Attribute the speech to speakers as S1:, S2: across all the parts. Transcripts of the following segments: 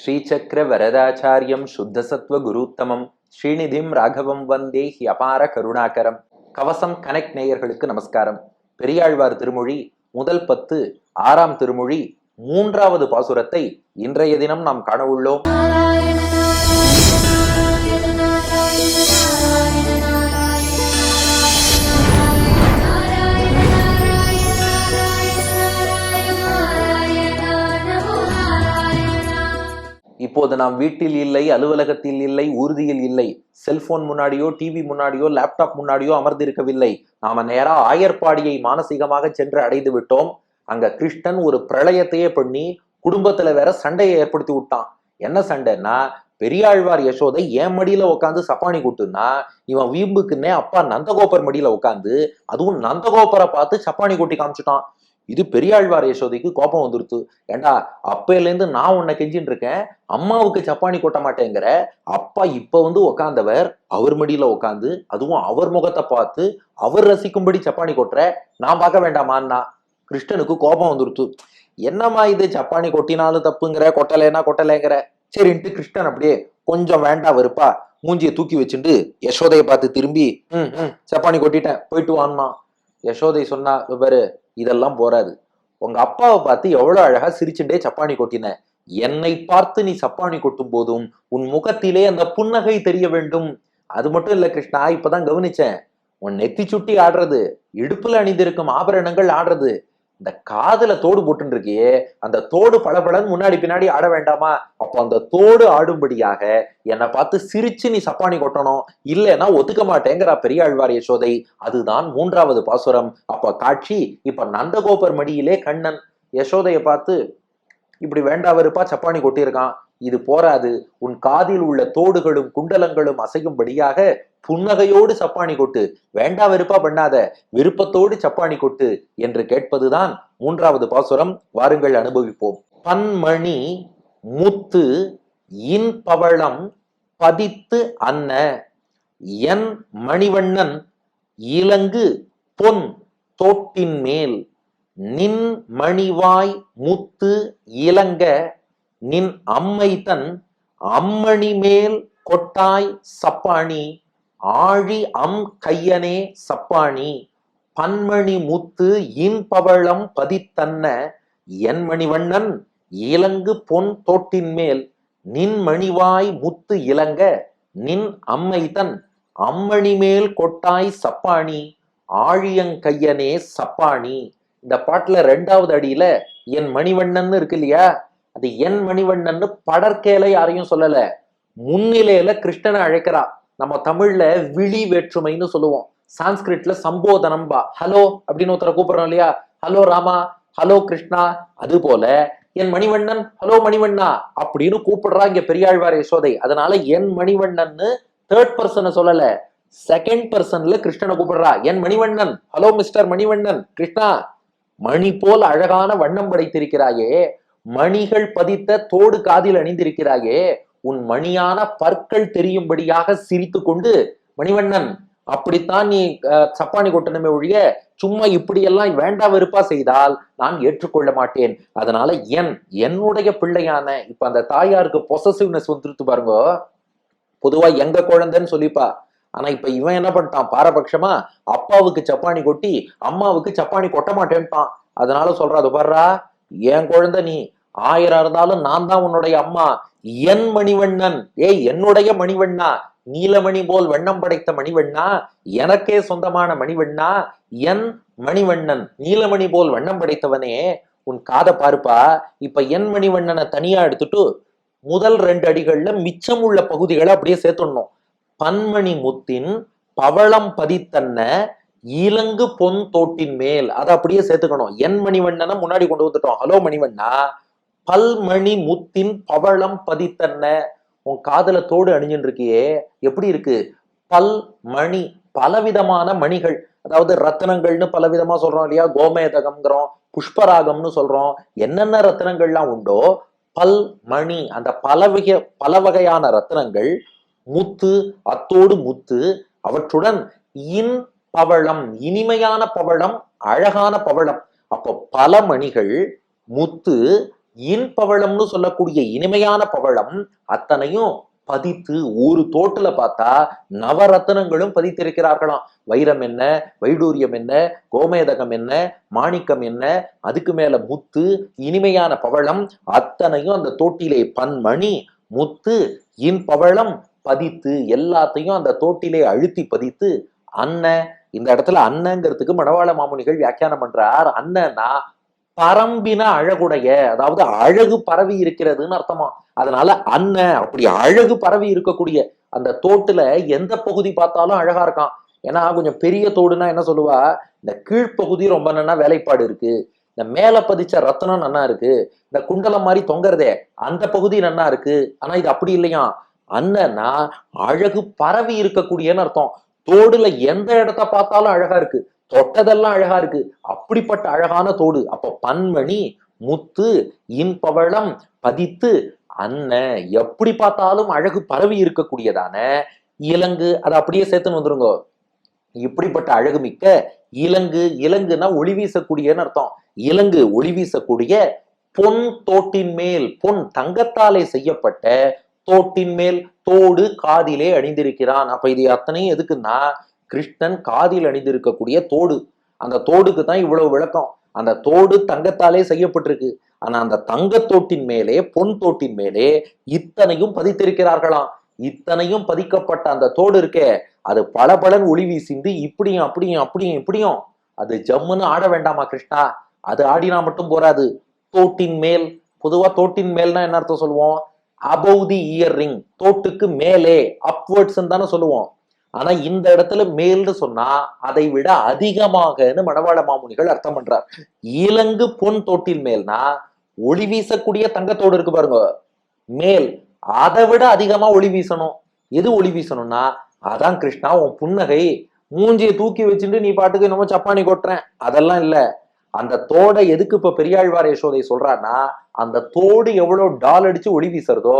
S1: ஸ்ரீசக்கர வரதாச்சாரியம் சுத்தசத்வ குருத்தமம். ஸ்ரீநிதிம் ராகவம் வந்தே he அபார கருணாகரம். கவசம் connect நேயர்களுக்கு நமஸ்காரம். பெரியாழ்வார் திருமொழி முதல் பத்து ஆறாம் திருமொழி மூன்றாவது பாசுரத்தை இன்றைய தினம் நாம் காண உள்ளோம். இப்போது நாம் வீட்டில் இல்லை அலுவலகத்தில் இல்லை ஊர்தியில் இல்லை செல்போன் முன்னாடியோ டிவி முன்னாடியோ லேப்டாப் முன்னாடியோ அமர்ந்திருக்கவில்லை. நாம நேரா ஆயர்பாடியை மானசீகமாக சென்று அடைந்து விட்டோம். அங்க கிருஷ்ணன் ஒரு பிரளயத்தையே பண்ணி குடும்பத்துல வேற சண்டையை ஏற்படுத்தி விட்டான். என்ன சண்டைன்னா பெரியாழ்வார் யசோதை என் மடியில உட்காந்து சப்பானி கூட்டுன்னா இவன் வீம்புக்குன்னே அப்பா நந்தகோபர் மடியில உட்காந்து அதுவும் நந்தகோபரை பார்த்து சப்பானி கூட்டி காமிச்சிட்டான். இது பெரியாழ்வார் யசோதைக்கு கோபம் வந்துருத்து. ஏண்டா அப்பையிலேருந்து நான் உன்னை கெஞ்சின்னு இருக்கேன் அம்மாவுக்கு சப்பானி கொட்ட மாட்டேங்கிற அப்பா இப்ப வந்து உக்காந்தவர் அவர் மடியில உட்காந்து அதுவும் அவர் முகத்தை பார்த்து அவர் ரசிக்கும்படி சப்பானி கொட்டுற நான் பார்க்க வேண்டாமான்னா கிருஷ்ணனுக்கு கோபம் வந்துருத்து. என்னம்மா இது சப்பானி கொட்டினாலும் தப்புங்கிற கொட்டலைன்னா கொட்டலைங்கிற? சரின்ட்டு கிருஷ்ணன் அப்படியே கொஞ்சம் வேண்டாம் வெறுப்பா மூஞ்சியை தூக்கி வச்சுட்டு யசோதையை பார்த்து திரும்பி ம் ம் சப்பானி கொட்டிட்டேன் போயிட்டு வான்னா யசோதை சொன்னா விவரு பாரு இதெல்லாம் போறாது. உங்க அப்பாவை பார்த்து எவ்வளவு அழகா சிரிச்சுட்டே சப்பானி கொட்டின. என்னை பார்த்து நீ சப்பானி கொட்டும் போதும் உன் முகத்திலே அந்த புன்னகை தெரிய வேண்டும். அது மட்டும் இல்ல கிருஷ்ணா இப்பதான் கவனிச்சேன். உன் நெத்தி சுட்டி ஆடுறது இடுப்புல அணிந்திருக்கும் ஆபரணங்கள் ஆடுறது இந்த காதுல தோடு போட்டுருக்கியே அந்த தோடு பளபளன்னு முன்னாடி பின்னாடி ஆட வேண்டாமா? அப்போ அந்த தோடு ஆடும்படியாக என்னை பார்த்து சிரிச்சு நீ சப்பானி கொட்டணும். இல்லைன்னா ஒத்துக்க மாட்டேங்கிறா பெரியாழ்வார் யசோதை. அதுதான் மூன்றாவது பாசுரம். அப்ப காட்சி இப்ப நந்தகோபர் மடியிலே கண்ணன் யசோதையை பார்த்து இப்படி வேண்டா வெறுப்பா சப்பானி கொட்டியிருக்கான். இது போராது. உன் காதில் உள்ள தோடுகளும் குண்டலங்களும் அசையும்படியாக புன்னகையோடு சப்பானி கொட்டு. வேண்டா வெறுப்பா பண்ணாத. விருப்பத்தோடு சப்பானி கொட்டு என்று கேட்பதுதான் மூன்றாவது பாசுரம். வாருங்கள் அனுபவிப்போம். பன்மணி முத்து இன் பவளம் பதித்து அன்ன என் மணிவண்ணன் இலங்கு பொன் தோட்டின் மேல் நின் மணிவாய் முத்து இலங்க நின் அம்மை தன் அம்மணி மேல் கொட்டாய் சப்பாணி ஆழி அம் கையனே சப்பாணி. பன்மணி முத்து இன் பவளம் பதித்தன்ன என் மணிவண்ணன் இலங்கு பொன் தோட்டின் மேல் நின் மணிவாய் முத்து இலங்க நின் அம்மை தன் அம்மணி மேல் கொட்டாய் சப்பாணி ஆழியங்கையனே சப்பாணி. இந்த பாட்டுல ரெண்டாவது அடியில என் மணிவண்ணன் இருக்கு இல்லையா? அது என் மணிவண்ணன்னு படற்கேல யாரையும் சொல்லல. முன்னிலையில கிருஷ்ணனை அழைக்கிறா. நம்ம தமிழ்ல விழி வேற்றுமைன்னு சொல்லுவோம். சான்ஸ்கிரிட்ல சம்போதனம்பா. ஹலோ அப்படின்னு ஒருத்தரை கூப்பிடுறோம் இல்லையா? ஹலோ ராமா. ஹலோ கிருஷ்ணா. அது போல என் மணிவண்ணன் ஹலோ மணிவண்ணா அப்படின்னு கூப்பிடுறா இங்க பெரியாழ்வார் யசோதை. அதனால என் மணிவண்ணன்னு தேர்ட் பர்சனை சொல்லல. செகண்ட் பர்சன்ல கிருஷ்ணனை கூப்பிடுறா. என் மணிவண்ணன் ஹலோ மிஸ்டர் மணிவண்ணன் கிருஷ்ணா. மணி போல் அழகான வண்ணம் படைத்திருக்கிறாயே. மணிகள் பதித்த தோடு காதில் அணிந்திருக்கிறாயே உன் மணியான பற்கள் தெரியும்படியாக சிரித்து கொண்டு மணிவண்ணன் அப்படித்தான் நீ சப்பானி கொட்டணுமே ஒழிய சும்மா இப்படியெல்லாம் வேண்டா வெறுப்பா செய்தால் நான் ஏற்றுக்கொள்ள மாட்டேன். அதனால என் என்னுடைய பிள்ளையான இப்ப அந்த தாயாருக்கு பொசசிவ்னஸ் வந்துருத்து பாருங்க. பொதுவா எங்க குழந்தைன்னு சொல்லிப்பா. ஆனா இப்ப இவன் என்ன பண்ணிட்டான்? பாரபட்சமா அப்பாவுக்கு சப்பானி கொட்டி அம்மாவுக்கு சப்பானி கொட்ட மாட்டேன்ட்டான். அதனால சொல்றா அது பாடுறா என் குழந்தை நீ? ஆயிரம் இருந்தாலும் நான் தான் உன்னுடைய அம்மா. என் மணிவண்ணன். ஏய் என்னுடைய மணிவண்ணா. நீலமணி போல் வண்ணம் படைத்த மணிவண்ணா. எனக்கே சொந்தமான மணிவண்ணா. என் மணிவண்ணன். நீலமணி போல் வண்ணம் படைத்தவனே. உன் காதை பாருப்பா. இப்ப என் மணிவண்ணனை தனியா எடுத்துட்டு முதல் ரெண்டு அடிகள்ல மிச்சம் உள்ள பகுதிகளை அப்படியே சேர்த்துடணும். பன்மணி முத்தின் பவளம் பதித்தன்ன இலங்கு பொன் தோட்டின் மேல் அதை அப்படியே சேர்த்துக்கணும். என் மணிவண்ணனை முன்னாடி கொண்டு வந்துட்டோம். ஹலோ மணிவண்ணா பல்மணி முத்தின் பவளம் பதித்தன்ன. உன் காதல தோடு அணிஞ்சுட்டு இருக்கியே எப்படி இருக்கு? பல் மணி பலவிதமான மணிகள். அதாவது ரத்தனங்கள்னு பலவிதமா சொல்றோம் இல்லையா? கோமேதகம்ங்கிறோம் புஷ்பராகம்னு சொல்றோம். என்னென்ன ரத்தனங்கள்லாம் உண்டோ பல் மணி அந்த பலவகை பல வகையான ரத்தினங்கள் முத்து அத்தோடு முத்து அவற்றுடன் இன் பவளம் இனிமையான பவளம் அழகான பவளம். அப்போ பல மணிகள் முத்து இன் பவளம்னு சொல்லக்கூடிய இனிமையான பவளம் அத்தனையும் பதித்து ஒரு தோட்டுல பார்த்தா நவரத்னங்களும் பதித்திருக்கிறார்களாம். வைரம் என்ன வைடூரியம் என்ன கோமேதகம் என்ன மாணிக்கம் என்ன அதுக்கு மேல முத்து இனிமையான பவளம் அத்தனையும் அந்த தோட்டிலே பன்மணி முத்து இன்பவளம் பதித்து எல்லாத்தையும் அந்த தோட்டிலே அழுத்தி பதித்து அண்ணன் இந்த இடத்துல அண்ணங்கிறதுக்கு மணவாள மாமுனிகள் வியாக்கியானம் பண்றார். அண்ணன்னா பரம்பின அழகுடைய அதாவது அழகு பரவி இருக்கிறதுன்னு அர்த்தமா அதனால அண்ணன் அப்படி அழகு பரவி இருக்கக்கூடிய அந்த தோட்டுல எந்த பகுதி பார்த்தாலும் அழகா இருக்கான். ஏன்னா கொஞ்சம் பெரிய தோடுனா என்ன சொல்லுவா? இந்த கீழ்ப்பகுதி ரொம்ப நல்லா வேலைப்பாடு இருக்கு. இந்த மேல பதிச்ச ரத்தனம் நன்னா இருக்கு. இந்த குண்டலம் மாதிரி தொங்குறதே அந்த பகுதி நன்னா இருக்கு. ஆனா இது அப்படி இல்லையா அண்ணன்னா அழகு பரவி இருக்கக்கூடியன்னு அர்த்தம். தோடுல எந்த இடத்த பார்த்தாலும் அழகா இருக்கு. தொட்டதெல்லாம் அழகா இருக்கு. அப்படிப்பட்ட அழகான தோடு. அப்ப பன்மணி முத்து இன்பவளம் பதித்து அண்ணன் எப்படி பார்த்தாலும் அழகு பரவி இருக்கக்கூடியதான இலங்கு. அதை அப்படியே சேர்த்துன்னு வந்துருங்க. இப்படிப்பட்ட அழகு மிக்க இலங்கு. இலங்குனா ஒளி வீசக்கூடியன்னு அர்த்தம். இலங்கு ஒளி வீசக்கூடிய பொன் தோட்டின் மேல் பொன் தங்கத்தாலே செய்யப்பட்ட தோட்டின் மேல் தோடு காதிலே அணிந்திருக்கிறான். அப்ப இது அத்தனையும் எதுக்குன்னா கிருஷ்ணன் காதில் அணிந்திருக்கக்கூடிய தோடு. அந்த தோடுக்கு தான் இவ்வளவு விளக்கம். அந்த தோடு தங்கத்தாலே செய்யப்பட்டிருக்கு. ஆனா அந்த தங்கத்தோட்டின் மேலே பொன் தோட்டின் மேலே இத்தனையும் பதித்திருக்கிறார்களாம். இத்தனையும் பதிக்கப்பட்ட அந்த தோடு இருக்கே. அது பளபளன்னு ஒளி வீசிந்து இப்படியும் அப்படியும் அப்படியும் இப்படியும். அது ஜம்முன்னு ஆட வேண்டாமா கிருஷ்ணா? அது ஆடினா மட்டும் போராது. தோட்டின் மேல் பொதுவா தோட்டின் மேல்னா என்ன அர்த்தம் சொல்லுவோம்? அபவ் தி இயர் ரிங் தோட்டுக்கு மேலே அப்வர்ட்ஸ் தானே சொல்லுவோம். ஆனா இந்த இடத்துல மேல்னு சொன்னா அதை விட அதிகமாகன்னு மணவாள மாமுனிகள் அர்த்தம் பண்றார். இலங்கு பொன் தோட்டில் மேல்னா ஒளி வீசக்கூடிய தங்கத்தோடு இருக்கு பாருங்க. மேல் அதை விட அதிகமா ஒளி வீசணும். எது ஒளி வீசணும்னா அதான் கிருஷ்ணா உன் புன்னகை மூஞ்சியை தூக்கி வச்சுட்டு நீ பாட்டுக்கு என்னமோ சப்பானி கொட்டுறேன். அதெல்லாம் இல்லை. அந்த தோடை எதுக்கு இப்ப பெரியாழ்வார் யசோதை சொல்றான்னா அந்த தோடு எவ்வளவு டால் அடிச்சு ஒளி வீசுறதோ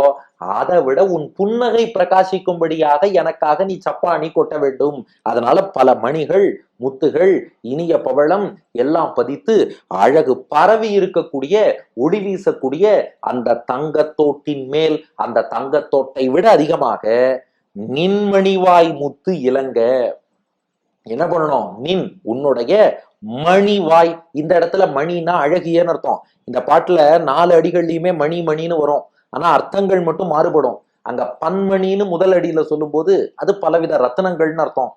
S1: அதை விட உன் புன்னகை பிரகாசிக்கும்படியாக எனக்காக நீ சப்பானி கொட்ட வேண்டும். அதனால பல மணிகள் முத்துகள் இனிய பவளம் எல்லாம் பதித்து அழகு பரவி இருக்கக்கூடிய ஒளி வீசக்கூடிய அந்த தங்கத்தோட்டின் மேல் அந்த தங்கத்தோட்டை விட அதிகமாக நின்மணிவாய் முத்து இலங்க என்ன பண்ணணும்? நின் உன்னுடைய மணிவாய் இந்த இடத்துல மணினா அழகியன்னு அர்த்தம். இந்த பாட்டுல நாலு அடிகள்லயுமே மணி மணின்னு வரும். ஆனா அர்த்தங்கள் மட்டும் மாறுபடும். அங்க பன்மணின்னு முதல் அடியில சொல்லும்போது அது பலவித ரத்னங்கள்னு அர்த்தம்.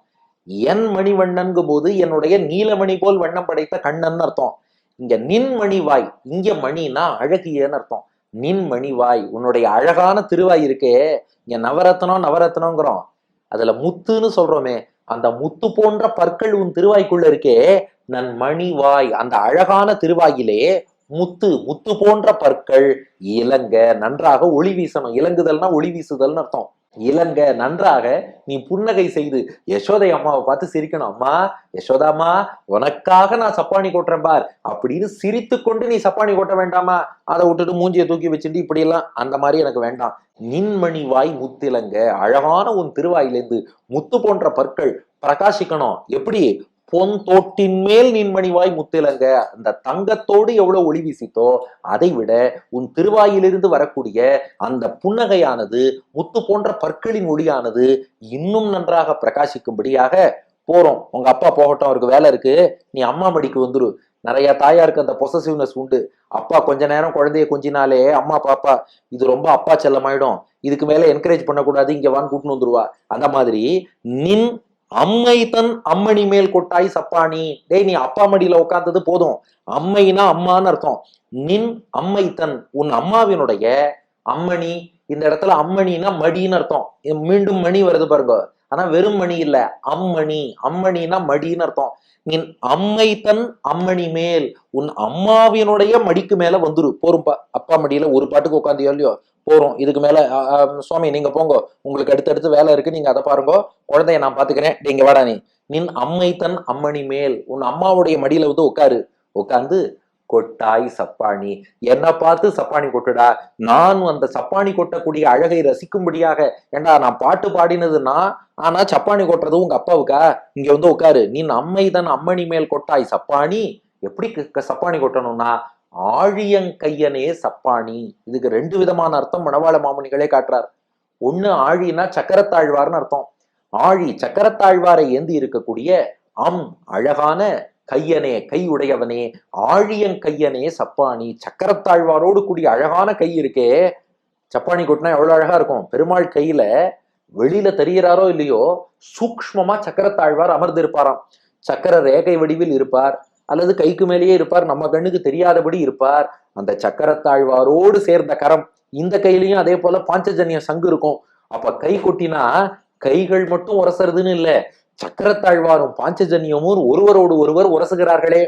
S1: என் மணிவண்ணன்கும் போது என்னுடைய நீலமணி போல் வண்ணம் படைத்த கண்ணன் அர்த்தம். இங்க நின் மணிவாய் இங்க மணினா அழகியன்னு அர்த்தம். நின் மணிவாய் உன்னுடைய அழகான திருவாய் இருக்கே இங்க நவரத்னம் நவரத்னங்கிறோம் அதுல முத்துன்னு சொல்றோமே. அந்த முத்து போன்ற பற்கள் உன் திருவாய்க்குள்ள இருக்கே. நன் மணிவாய் அந்த அழகான திருவாயிலே முத்து முத்து போன்ற பற்கள் இலங்க நன்றாக ஒளி வீசணும். இலங்குதல்னா ஒளி வீசுதல்னு அர்த்தம். இலங்க நன்றாக நீ புன்னகை செய்து யசோதை அம்மாவை பார்த்து சிரிக்கணும். அம்மா யசோதாம்மா உனக்காக நான் சப்பானி கொட்டுறேன் பார். அப்படின்னு சிரித்து கொண்டு நீ சப்பானி கொட்ட வேண்டாமா? அதை விட்டுட்டு மூஞ்சியை தூக்கி வச்சுட்டு இப்படி எல்லாம் அந்த மாதிரி எனக்கு வேண்டாம். நின்மணி வாய் முத்திலங்க. அழகான உன் திருவாயிலேந்து முத்து போன்ற பற்கள் பிரகாசிக்கணும். எப்படி? பொன் தோட்டின் மேல் நின்மணிவாய் முத்திலங்க அந்த தங்கத்தோடு எவ்வளவு ஒளி வீசித்தோ அதை விட உன் திருவாயிலிருந்து வரக்கூடிய அந்த புன்னகையானது முத்து போன்ற பற்களின் ஒளியானது இன்னும் நன்றாக பிரகாசிக்கும்படியாக போறோம். உங்க அப்பா போகட்டும் அவருக்கு வேலை இருக்கு. நீ அம்மா மடிக்கு வந்துரு. நிறைய தாயாருக்கு அந்த பொசசிவ்னஸ் உண்டு. அப்பா கொஞ்ச நேரம் குழந்தைய கொஞ்சினாலே அம்மா பாப்பா இது ரொம்ப அப்பா செல்லமாயிடும். இதுக்கு மேல என்கரேஜ் பண்ணக்கூடாது. இங்க வான்னு கூட்டின்னு வந்துருவா. அந்த மாதிரி நின் அம்மை தன் அம்மணி மேல் கொட்டாய் சப்பானி. டேய் நீ அப்பா மடியில உட்கார்ந்தது போதும். அம்மைனா அம்மான்னு அர்த்தம். நின் அம்மை தன் உன் அம்மாவினுடைய அம்மணி. இந்த இடத்துல அம்மணினா மடின்னு அர்த்தம். மீண்டும் மணி வருது பாருங்க. ஆனா வெறும் மணி இல்ல. அம்மணி. அம்மணினா மடின்னு அர்த்தம். நீ அம்மை தன் அம்மணி மேல். உன் அம்மாவினுடைய மடிக்கு மேல வந்துரு. போரும்பா. அப்பா மடியில ஒரு பாட்டுக்கு உட்காந்தியோ இல்லையோ? போறோம். இதுக்கு மேல சுவாமி நீங்க போங்க. உங்களுக்கு அடுத்தடுத்து வேலை இருக்கு. நீங்க அதை பாருங்க. குழந்தைய நான் பாத்துக்கிறேன். நீங்க வாடா நீ. நின் அம்மை தன் அம்மணி மேல். உன் அம்மாவுடைய மடியில வந்து உட்காரு உட்காந்து கொட்டாய் சப்பாணி என்ன பார்த்து சப்பாணி கொட்டுடா. நான் அந்த சப்பாணி கொட்டக்கூடிய அழகை ரசிக்கும்படியாக ஏண்டா நான் பாட்டு பாடினதுன்னா ஆனா சப்பாணி கொட்டுறது உங்க அப்பாவுக்கா? இங்க வந்து உட்காரு. நீ அம்மை தன் அம்மணி மேல் கொட்டாய் சப்பாணி எப்படி க- சப்பாணி கொட்டணும்னா ஆழியங்கையனே சப்பாணி இதுக்கு ரெண்டு விதமான அர்த்தம் மணவாள மாமுனிகளே காட்டுறார். ஒண்ணு ஆழினா சக்கரத்தாழ்வார்னு அர்த்தம். ஆழி சக்கரத்தாழ்வாரை ஏந்தி இருக்கக்கூடிய அம் அழகான கையனே கை உடையவனே ஆழியங்கையனே சப்பாணி சக்கரத்தாழ்வாரோடு கூடிய அழகான கை இருக்கே. சப்பாணி கொட்டினா எவ்வளவு அழகா இருக்கும். பெருமாள் கையில வெளியில தெரிகிறாரோ இல்லையோ சூக்ஷ்மமா சக்கரத்தாழ்வார் அமர்ந்து இருப்பாராம் சக்கர ரேகை வடிவில் இருப்பார் அல்லது கைக்கு மேலேயே இருப்பார் நம்ம கண்ணுக்கு தெரியாதபடி இருப்பார். அந்த சக்கரத்தாழ்வாரோடு சேர்ந்த கரம் இந்த கையிலையும் அதே போல பாஞ்சஜன்ய சங்கு இருக்கும். அப்ப கை கொட்டினா கைகள் மட்டும் உரசறதுன்னு இல்ல சக்கரத்தாழ்வாரும் பாஞ்சஜன்யமும் ஒருவரோடு ஒருவர் உரசுகிறார்களே.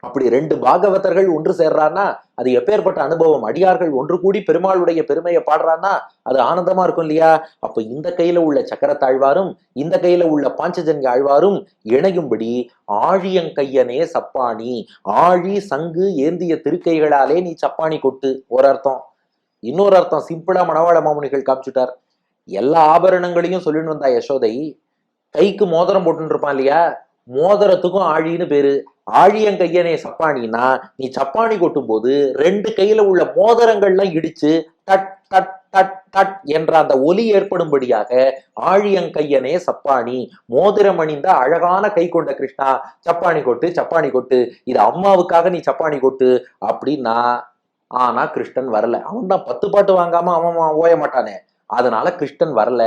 S1: அப்படி ரெண்டு பாகவதர்கள் ஒன்று சேர்றான்னா அது எப்பேற்பட்ட அனுபவம்? அடியார்கள் ஒன்று கூடி பெருமாளுடைய பெருமையை பாடுறான்னா அது ஆனந்தமா இருக்கும் இல்லையா? அப்ப இந்த கையில உள்ள சக்கரத்தாழ்வாரும் இந்த கையில உள்ள பாஞ்சஜன்ய ஆழ்வாரும் இணையும்படி ஆழியங்கையனே சப்பாணி ஆழி சங்கு ஏந்திய திருக்கைகளாலே நீ சப்பாணி கொட்டு. ஒரு அர்த்தம். இன்னொரு அர்த்தம் சிம்பிளா மணவாள மாமுனிகள் காமிச்சுட்டார். எல்லா ஆபரணங்களையும் சொல்லிட்டு வந்தா யசோதை கைக்கு மோதிரம் போட்டுன்னு இருப்பான் இல்லையா? மோதிரத்துக்கும் ஆழின்னு பேரு. ஆழியங்கையனே சப்பானின்னா நீ சப்பானி கொட்டும் போது ரெண்டு கையில உள்ள மோதிரங்கள்லாம் இடிச்சு தட் தட் தட் தட் என்ற அந்த ஒலி ஏற்படும்படியாக ஆழியங்கையனே சப்பானி. மோதிரம் அணிந்த அழகான கை கொண்ட கிருஷ்ணா சப்பானி கொட்டு சப்பானி கொட்டு. இது அம்மாவுக்காக நீ சப்பானி கொட்டு அப்படின்னா ஆனா கிருஷ்ணன் வரல. அவன் தான் பத்து பாட்டு வாங்காம அவன் ஓய மாட்டானே. அதனால கிருஷ்ணன் வரல.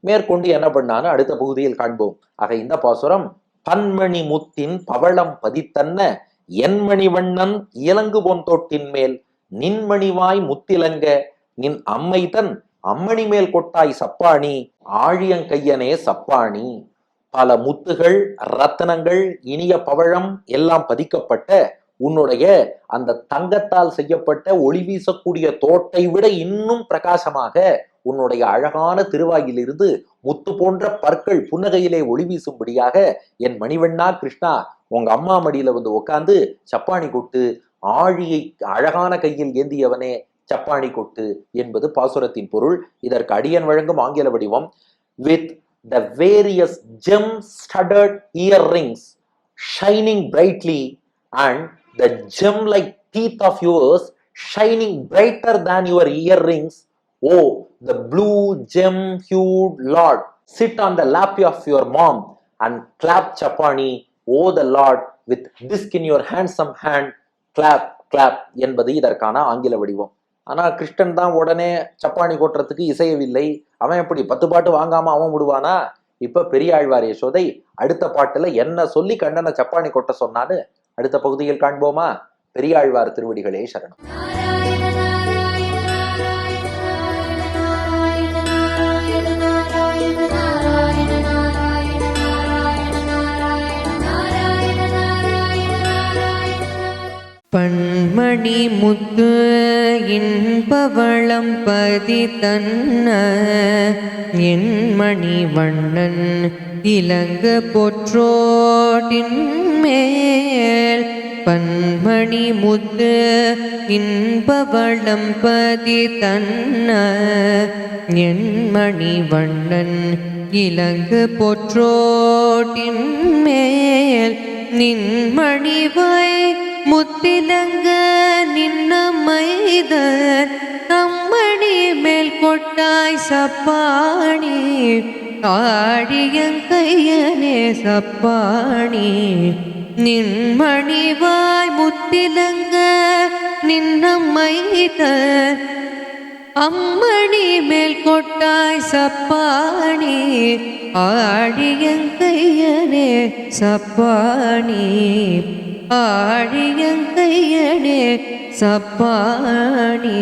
S1: மேற்கொண்டு என்ன பண்ணான்னு அடுத்த பகுதியில் காண்போம். ஆக இந்த பாசுரம் பன்மணி முத்தின் பவளம் பதித்தன்ன என்மணி வண்ணன் இலங்கு பொன் தொட்டின் மேல் நின்மணிவாய் முத்திலங்க நின் அம்மை தன் அம்மணி மேல் கொட்டாய் சப்பாணி ஆழியங்கையனே சப்பாணி. பல முத்துகள் ரத்தனங்கள் இனிய பவழம் எல்லாம் பதிக்கப்பட்ட உன்னுடைய அந்த தங்கத்தால் செய்யப்பட்ட ஒளி வீசக்கூடிய தோட்டை விட இன்னும் பிரகாசமாக உன்னுடைய அழகான திருவாயிலிருந்து முத்து போன்ற பற்கள் புன்னகையிலே ஒளி வீசும்படியாக என் மணிவண்ணா கிருஷ்ணா உங்க அம்மா மடியில வந்து உட்காந்து சப்பாணி கொட்டு ஆழியை அழகான கையில் ஏந்தியவனே சப்பாணி கொட்டு என்பது பாசுரத்தின் பொருள். இதற்கு அடியன் வழங்கும் ஆங்கில வடிவம். With the various gem studded ear rings shining brightly and the gem like teeth of yours shining brighter than your ear rings O the blue gem hued lord sit on the lap of your mom and clap சப்பானி O the lord with disc in your handsome hand clap clap என்பது இதற்கான ஆங்கில வடிவம். ஆனால் கிருஷ்ணன் தான் உடனே சப்பானி கொட்டுறதுக்கு இசையவில்லை. அவன் எப்படி பத்து பாட்டு வாங்காம அவன் விடுவானா? இப்ப பெரியாழ்வார் யசோதை அடுத்த பாட்டுல என்ன சொல்லி கண்ணனை சப்பானி கொட்ட சொன்னான்னு அடுத்த பகுதியில் காண்போமா? பெரியாழ்வார் திருவடிகளே சரணம்.
S2: பண்மணி முத்து இன்பவளம் பதி தன்ன என் மணி வண்ணன் இலங்க பொற்றோட்டின் மேல். பன்மணி முத்து இன்பவளம் பதி தன்ன என் மணி வண்ணன் இலங்கு பொற்றோட்டின் மேல். நின்மணிவாய் ಮುತ್ತಿಲಂಗ ನಿನ್ನ ಮೈದರ್ ತಮ್ಮಣಿ ಮೇಲ್ಕೊಟ್ಟಾಯ್ ಸಪ್ಪಾಣಿ காடியங்கையனே சப்பாணி. நின்மணிவாய் முத்திலங்க நின்னம்மைத அம்மணி மேல் கொட்டாய் சப்பாணி. ஆடியங்கையனே சப்பாணி. ஆழியங்கையடே சப்பானி.